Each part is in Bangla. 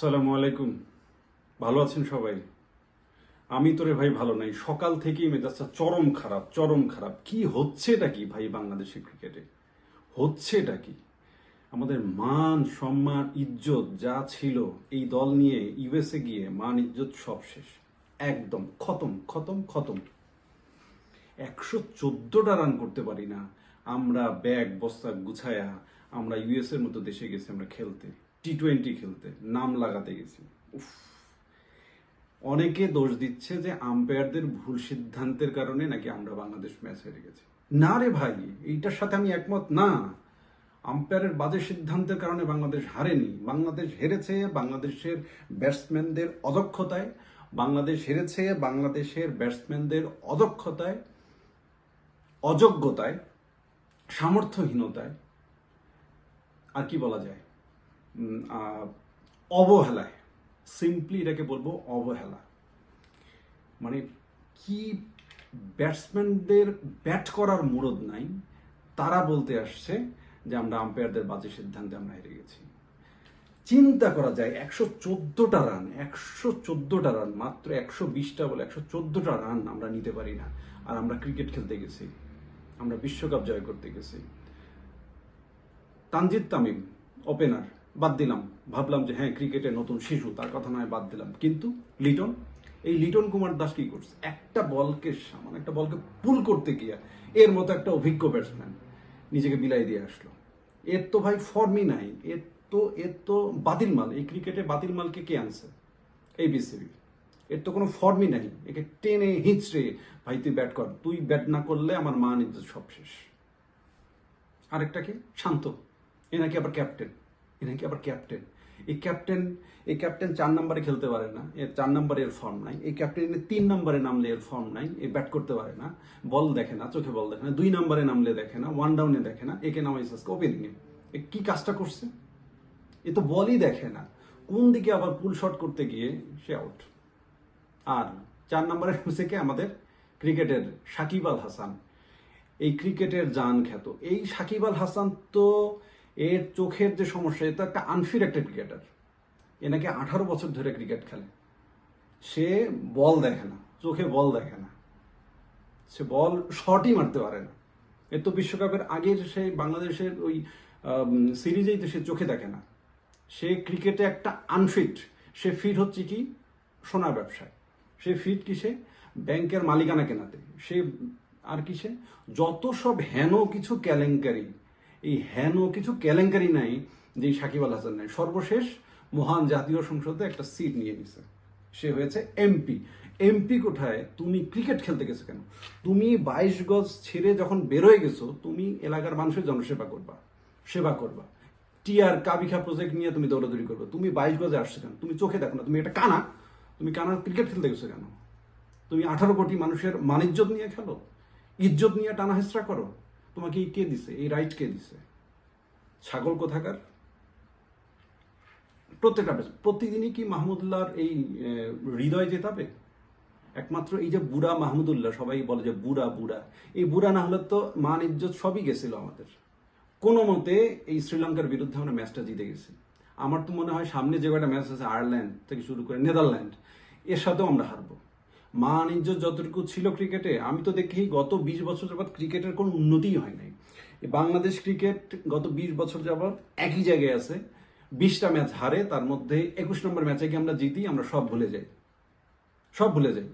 সালামু আলাইকুম। ভালো আছেন সবাই? আমি তোরে ভাই ভালো নাই। সকাল থেকেই মেজাজটা চরম খারাপ চরম খারাপ। কি হচ্ছেটা কি ভাই বাংলাদেশের ক্রিকেটে? হচ্ছেটা কি? আমাদের মান, সম্মান, ইজ্জত যা ছিল এই দল নিয়ে ইউএসএ গিয়ে মান, ইজ্জত সব শেষ। একদম খতম খতম খতম। একশো চোদ্দটা রান করতে পারি না। আমরা ব্যাগ, বস্তা গুছায়া আমরা ইউএস এর মতো দেশে গেছি আমরা খেলতে। টি টোয়েন্টি খেলতে, নাম লাগাতে গেছি। উফ। অনেকে দোষ দিচ্ছে যে আম্পায়ারদের ভুল সিদ্ধান্তের কারণে নাকি আমরা বাংলাদেশ ম্যাচ হেরে গেছি। না রে ভাই, এইটার সাথে আমি একমত না। আম্পায়ারের বাজে সিদ্ধান্তের কারণে বাংলাদেশ হারেনি। বাংলাদেশ হেরেছে বাংলাদেশের ব্যাটসম্যানদের অদক্ষতায়। বাংলাদেশ হেরেছে বাংলাদেশের ব্যাটসম্যানদের অদক্ষতায়, অযোগ্যতায়, সামর্থ্যহীনতায়। আর কি বলা যায়? অবহেলায়। সিম্পলি এটাকে বলব অবহেলা। মানে কি ব্যাটসম্যানদের ব্যাট করার মুরদ নাই, তারা বলতে আসছে যে আমরা আম্পায়ারদের বাজে সিদ্ধান্তে আমরা হেরে গেছি। চিন্তা করা যায়, একশো চোদ্দটা রান একশো চোদ্দটা রান মাত্র একশো বিশটা বলে একশো চোদ্দটা রান আমরা নিতে পারি না। আর আমরা ক্রিকেট খেলতে গেছি, আমরা বিশ্বকাপ জয় করতে গেছি। তানজিদ তামিম ওপেনার বাদ দিলাম। ভাবলাম যে হ্যাঁ ক্রিকেটে নতুন শিশু, তার কথা নয়, বাদ দিলাম। কিন্তু লিটন, এই লিটন কুমার দাস কি করছে? একটা বলকে সামান একটা বলকে পুল করতে গিয়ে এর মতো একটা অভিজ্ঞ ব্যাটসম্যান নিজেকে বিলাই দিয়ে আসলো। এর তো ভাই ফর্মই নাই। এর তো এর তো বাতিল মাল। এই ক্রিকেটে বাতিল মালকে কে আনছে? এই বিসিবি এর তো কোনো ফর্মই নাই। একে টেনে হিঁচড়ে, ভাই, তুই ব্যাট কর। তুই ব্যাট না করলে আমার মা ইজ্জত সব শেষ। আরেকটা কি? শান্ত। এ নাকি আবার ক্যাপ্টেন এ নাকি আবার ক্যাপ্টেন এই ক্যাপ্টেন এই ক্যাপ্টেন চার নম্বরে খেলতে পারে না। এর চার নম্বরে এর ফর্ম নাই। এই ক্যাপ্টেনের তিন নম্বরে নামলে এর ফর্ম নাই। এ ব্যাট করতে পারে না। বল দেখে না, চোখে বল দেখে না। দুই নম্বরে নামলে দেখে না ওয়ান ডাউনে দেখে না। একে নামাইছে আজকে ওপেনিংয়ে এ। কি কাজটা করছে? এ তো বলই দেখে না। কোন দিকে আবার পুল শট করতে গিয়ে সে আউট আর চার নম্বরে থেকে আমাদের ক্রিকেটের সাকিব আল হাসান। এই ক্রিকেটের জান খ্যাত। এই সাকিব আল হাসান তো এর চোখের যে সমস্যা এটা একটা আনফির একটা ক্রিকেটার এ নাকি আঠারো বছর ধরে ক্রিকেট খেলে। সে বল দেখে না, চোখে বল দেখে না। সে বল শটই মারতে পারে না। এর তো বিশ্বকাপের আগের সে বাংলাদেশের ওই সিরিজেই তো সে চোখে দেখে না। সে ক্রিকেটে একটা আনফিট সে ফিট হচ্ছে কি? সোনার ব্যবসায়। সে ফিট কিসে ব্যাংকের মালিকানা কেনাতে। সে আর কিসে যত সব হেন কিছু কেলেঙ্কারি এই হেন কিছু কেলেঙ্কারি নাই যে সাকিব আল হাসান নাই। সর্বশেষ মহান জাতীয় সংসদে একটা সিট নিয়ে নিছে। সে হয়েছে এমপি এমপি কোঠায় তুমি ক্রিকেট খেলতে গেছো কেন? তুমি বাইশ গজ ছেড়ে যখন বেরোয় গেছো, তুমি এলাকার মানুষের জনসেবা করবা, সেবা করবা। টিআর কাবিখা প্রজেক্ট নিয়ে তুমি দৌড়াদৌড়ি করবে। তুমি বাইশ গজে আসছো কেন? তুমি চোখে দেখো না। তুমি একটা কানা। তুমি কানা ক্রিকেট খেলতে গেছো কেন? তুমি আঠারো কোটি মানুষের মানিজ্যত নিয়ে খেলো? ইজ্জত নিয়ে টানা হেসরা করো? তোমাকে কে দিছে? এই রাইট কে দিছে? ছাগল কোথাকার? প্রত্যেকটা প্রতিদিনই কি মাহমুদুল্লাহর এই হৃদয় জেতাবে? একমাত্র এই যে বুড়া মাহমুদুল্লাহ, সবাই বলে যে বুড়া বুড়া। এই বুড়া না হলে তো মান, ইজ্জত সবই গেছিল আমাদের। কোনো মতে এই শ্রীলঙ্কার বিরুদ্ধে আমরা ম্যাচটা জিতে গেছি। আমার তো মনে হয় সামনে যে কয়টা ম্যাচ আছে, আয়ারল্যান্ড থেকে শুরু করে নেদারল্যান্ড, এর সাথেও আমরা হারবো। মান যতটুকু ছিল ক্রিকেটে, আমি তো দেখি গত বিশ বছর যাবৎ ক্রিকেটের কোনো উন্নতিই হয় নাই। বাংলাদেশ ক্রিকেট গত বিশ বছর যাবৎ একই জায়গায় আছে। বিশটা ম্যাচ হারে, তার মধ্যে একুশ নম্বর ম্যাচে গিয়ে আমরা জিতি, আমরা সব ভুলে যাই। সব ভুলে যাই।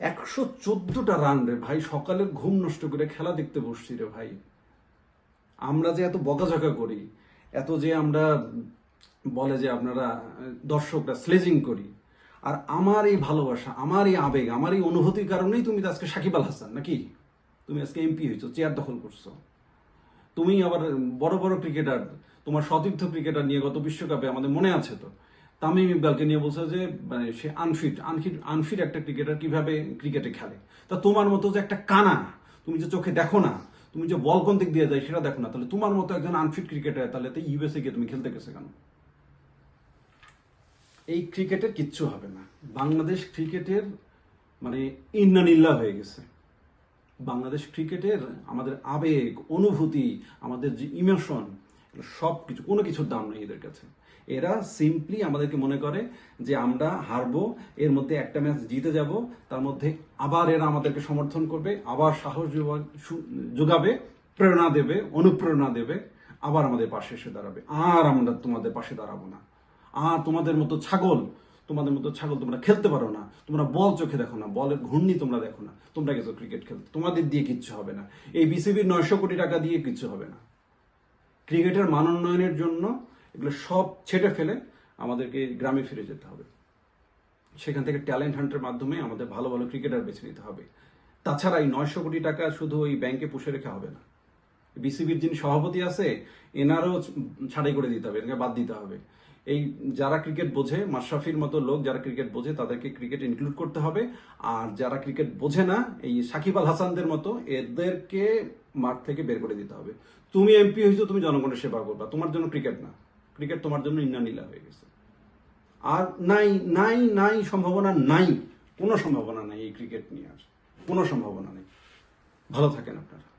একশো চোদ্দটা রান রে ভাই, সকালের ঘুম নষ্ট করে খেলা দেখতে বসছি রে ভাই। আমরা যে এত বকাঝকা করি, এত যে আমরা বলে যে আপনারা, দর্শকরা স্লেজিং করি আর আমার এই ভালোবাসা, আমার এই আবেগ, আমার এই অনুভূতির কারণেই তুমি আজকে সাকিব আল হাসান, নাকি? তুমি আজকে এমপি হয়েছো, চেয়ার দখল করছ। তুমি আবার বড় বড় ক্রিকেটার, তোমার সতীর্থ ক্রিকেটার নিয়ে গত বিশ্বকাপে আমাদের মনে আছে তো? তামিম ইকবালকে নিয়ে বলছে যে মানে সে আনফিট আনফিট আনফিট একটা ক্রিকেটার কীভাবে ক্রিকেটে খেলে? তা তোমার মতো যে একটা কানা, তুমি যে চোখে দেখো না, তুমি যে বল কোন দিক দিয়ে যায় সেটা দেখো না, তাহলে তোমার মতো একজন আনফিট ক্রিকেটার তাহলে তো ইউএসএ গিয়ে তুমি খেলতে গেছে কেন? এই ক্রিকেটের কিচ্ছু হবে না। বাংলাদেশ ক্রিকেটের মানে ইন্নানিল্লা হয়ে গেছে। বাংলাদেশ ক্রিকেটের আমাদের আবেগ, অনুভূতি, আমাদের যে ইমোশন সব কিছু কোনো কিছুর দাম নেই এদের কাছে। এরা সিম্পলি আমাদেরকে মনে করে যে আমরা হারবো, এর মধ্যে একটা ম্যাচ জিতে যাব, তার মধ্যে আবার এরা আমাদেরকে সমর্থন করবে, আবার সাহস যোগাবে প্রেরণা দেবে, অনুপ্রেরণা দেবে, আবার আমাদের পাশে এসে দাঁড়াবে। আর আমরা তোমাদের পাশে দাঁড়াবো না। আর তোমাদের মতো ছাগল, তোমাদের মতো ছাগল তোমরা খেলতে পারো না। তোমরা বল চোখে দেখো না, বলের ঘূর্ণি তোমরা দেখো না। তোমরা গেছো ক্রিকেট খেলতে, তোমাদের দিয়ে কিচ্ছু হবে না। এই বিসিবির নয়শো কোটি টাকা দিয়ে কিচ্ছু হবে না। ক্রিকেটের মান উন্নয়নের জন্য এগুলো সব ছেটে ফেলে আমাদেরকে গ্রামে ফিরে যেতে হবে। সেখান থেকে ট্যালেন্ট হান্টের মাধ্যমে আমাদের ভালো ভালো ক্রিকেটার বেছে নিতে হবে। তাছাড়া এই নয়শো কোটি টাকা শুধু ওই ব্যাংকে পুষে রেখে হবে না। বিসিবির যিনি সভাপতি আছে, এনারও ছাড়াই করে দিতে হবে, এনাকে বাদ দিতে হবে। এই যারা ক্রিকেট বোঝে, মাশরাফির মতো লোক যারা ক্রিকেট বোঝে, তাদেরকে ক্রিকেট ইনক্লুড করতে হবে। আর যারা ক্রিকেট বোঝে না, এই সাকিব আল হাসানদের মতো, এদেরকে মাঠ থেকে বের করে দিতে হবে। তুমি এমপি হয়েছো, তুমি জনগণের সেবা করবা। তোমার জন্য ক্রিকেট না। ক্রিকেট তোমার জন্য ইন্না নীলা হয়ে গেছে। আর নাই নাই নাই সম্ভাবনা নাই। কোনো সম্ভাবনা নাই এই ক্রিকেট নিয়ে আর। কোনো সম্ভাবনা নেই। ভালো থাকেন আপনারা।